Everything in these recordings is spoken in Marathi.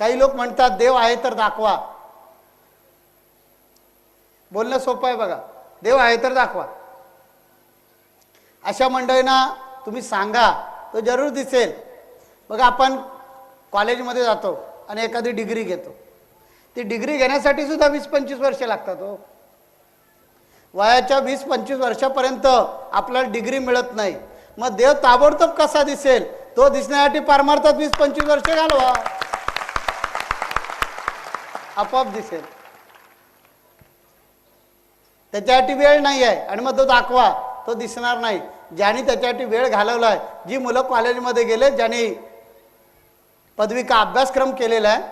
काही लोक म्हणतात देव आहे तर दाखवा. बोलणं सोपं आहे बघा. देव आहे तर दाखवा. अशा मंडळींना तुम्ही सांगा तो जरूर दिसेल. बघा आपण कॉलेजमध्ये जातो आणि एखादी डिग्री घेतो. ती डिग्री घेण्यासाठी सुद्धा वीस पंचवीस वर्षे लागतात हो. वयाच्या वीस पंचवीस वर्षापर्यंत आपल्याला डिग्री मिळत नाही. मग देव ताबडतोब कसा दिसेल? तो दिसण्यासाठी पारमार्थात वीस पंचवीस वर्ष घालवा. आपोआप दिसेल. त्याच्यासाठी वेळ नाही आहे आणि मग तो दाखवा तो दिसणार नाही. ज्यांनी त्याच्यासाठी वेळ घालवलाय जी मुलं कॉलेजमध्ये गेले ज्यांनी पदवी का अभ्यासक्रम केलेला आहे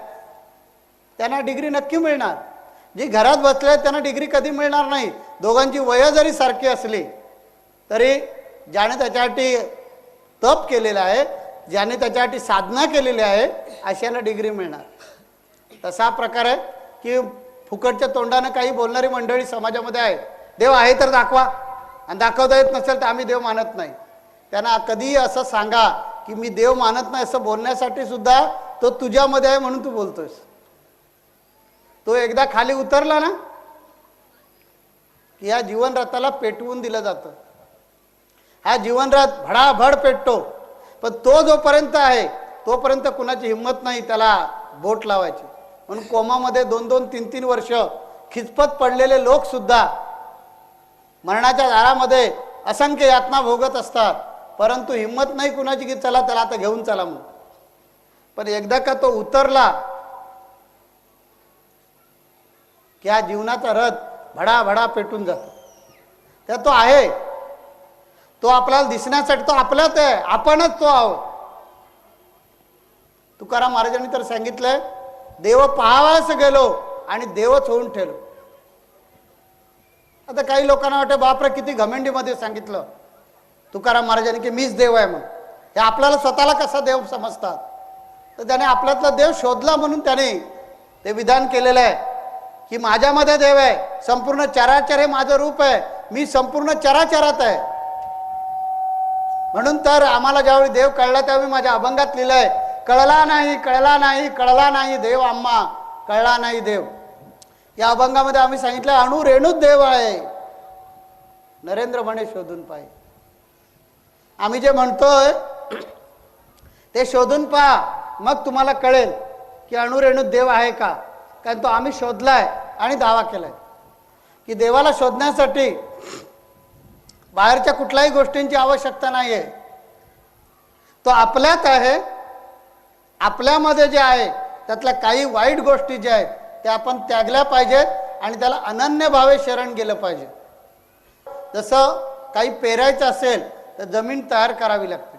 त्यांना डिग्री नक्की मिळणार. जी घरात बसले आहेत त्यांना डिग्री कधी मिळणार नाही. दोघांची वय जरी सारखी असली तरी ज्याने त्याच्यासाठी तप केलेलं आहे ज्याने त्याच्यासाठी साधना केलेली आहे अशाला डिग्री मिळणार. तसा हा प्रकार आहे की फुकटच्या तोंडानं काही बोलणारी मंडळी समाजामध्ये आहे देव आहे तर दाखवा. आणि दाखवता येत नसेल तर आम्ही देव मानत नाही. त्यांना कधीही असं सांगा की मी देव मानत नाही असं बोलण्यासाठी सुद्धा तो तुझ्यामध्ये आहे म्हणून तू बोलतोयस. तो एकदा खाली उतरला ना की या जीवनरथाला पेटवून दिलं जातं. हा जीवनरथ भडाभड पेटतो. पण तो जोपर्यंत आहे तोपर्यंत कुणाची हिंमत नाही त्याला बोट लावायची. म्हणून कोमामध्ये दोन दोन तीन तीन वर्ष खिचपत पडलेले लोकसुद्धा मरणाच्या दारामध्ये असंख्य यातना भोगत असतात. परंतु हिंमत नाही कुणाची की चला त्याला आता घेऊन चला म्हणून. पण एकदा का तो उतरला की हा जीवनाचा रथ भडाभडा पेटून जातो. त्या तो आहे. तो आपल्याला दिसण्यासाठी तो आपलाच आहे. आपणच तो आहोत. तुकाराम महाराजांनी तर सांगितलंय देव पाहावास गेलो आणि देवच होऊन ठेवलो. आता काही लोकांना वाटतं बापरे किती घमेंडीमध्ये सांगितलं. तुकाराम महाराजांनी की मीच देव आहे मग हे आपल्याला स्वतःला कसा देव समजतात? तर त्याने आपल्यातला देव शोधला म्हणून त्याने ते विधान केलेलं आहे की माझ्यामध्ये देव आहे. संपूर्ण चराचर हे माझं रूप आहे. मी संपूर्ण चराचरात आहे. म्हणून तर आम्हाला ज्यावेळी देव कळला त्यावेळी माझ्या अभंगात लिहिलंय. कळला नाही कळला नाही कळला नाही देव आम्हा कळला नाही देव. या अभंगामध्ये आम्ही सांगितलं अणु रेणूच देव आहे. नरेंद्र म्हणे शोधून पाय. आम्ही जे म्हणतोय ते शोधून पहा मग तुम्हाला कळेल की अणुरेणूत देव आहे का? कारण तो आम्ही शोधलाय आणि दावा केलाय. की देवाला शोधण्यासाठी बाहेरच्या कुठल्याही गोष्टींची आवश्यकता नाही आहे तो आपल्यात आहे आपल्यामध्ये जे आहे त्यातल्या काही वाईट गोष्टी ज्या आहेत त्या आपण त्यागल्या पाहिजेत आणि त्याला अनन्य भावे शरण गेलं पाहिजे. जसं काही पेरायचं असेल तर जमीन तयार करावी लागते.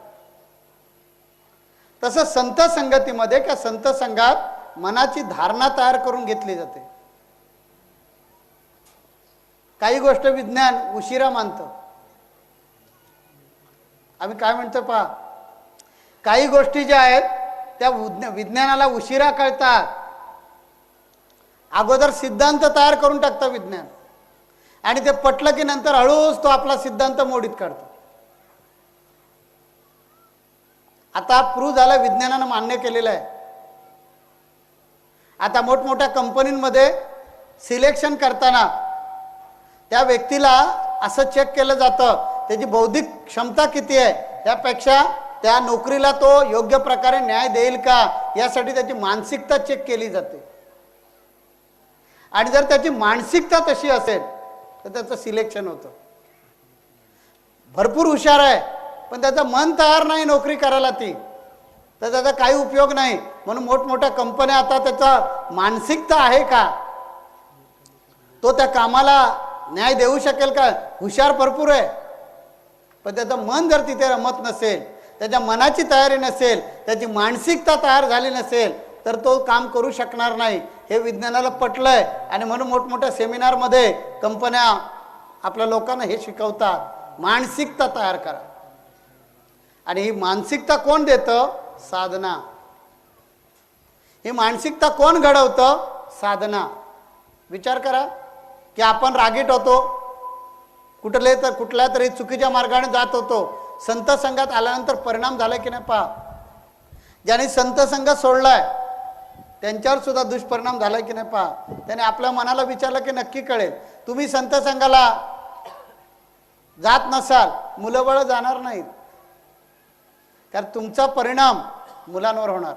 तसं संत संगतीमध्ये किंवा संत संघात मनाची धारणा तयार करून घेतली जाते. काही गोष्ट विज्ञान उशिरा मानतं. आम्ही काय म्हणतो पहा? काही गोष्टी ज्या आहेत त्या विज्ञ- विज्ञानाला उशिरा कळतात. अगोदर सिद्धांत तयार करून टाकतं विज्ञान. आणि ते पटलं की नंतर हळूच तो आपला सिद्धांत मोडीत काढतो. आता प्रूव्ह झाला विज्ञानानं मान्य केलेलं आहे. आता मोठमोठ्या कंपनींमध्ये सिलेक्शन करताना त्या व्यक्तीला असं चेक केलं जातं. त्याची बौद्धिक क्षमता किती आहे? त्यापेक्षा त्या नोकरीला तो योग्य प्रकारे न्याय देईल का? यासाठी त्याची मानसिकता चेक केली जाते. आणि जर त्याची मानसिकता तशी असेल तर त्याचं सिलेक्शन होतं. भरपूर हुशार आहे पण त्याचं मन तयार नाही नोकरी करायला ती. तर त्याचा काही उपयोग नाही. म्हणून मोठमोठ्या कंपन्या आता त्याचा मानसिकता आहे का? तो त्या कामाला न्याय देऊ शकेल का? हुशार भरपूर आहे. पण त्याचं मन जर तिथे रमत नसेल त्याच्या मनाची तयारी नसेल त्याची मानसिकता तयार झाली नसेल तर तो काम करू शकणार नाही. हे विज्ञानाला पटलंय. आणि म्हणून मोठमोठ्या सेमिनारमध्ये कंपन्या आपल्या लोकांना हे शिकवतात. मानसिकता तयार करा. आणि ही मानसिकता कोण देतं? साधना. ही मानसिकता कोण घडवतं? साधना. विचार करा. की आपण रागीट होतो. कुठले तर कुठल्या तरी चुकीच्या मार्गाने जात होतो. संत संघात आल्यानंतर परिणाम झाला की नाही पहा. ज्याने संत संघ सोडलाय त्यांच्यावर सुद्धा दुष्परिणाम झाला की नाही पहा. त्याने आपल्या मनाला विचारलं की नक्की कळेल. तुम्ही संत संघाला जात नसाल मुलं बळ जाणार नाहीत. कारण तुमचा परिणाम मुलांवर होणार.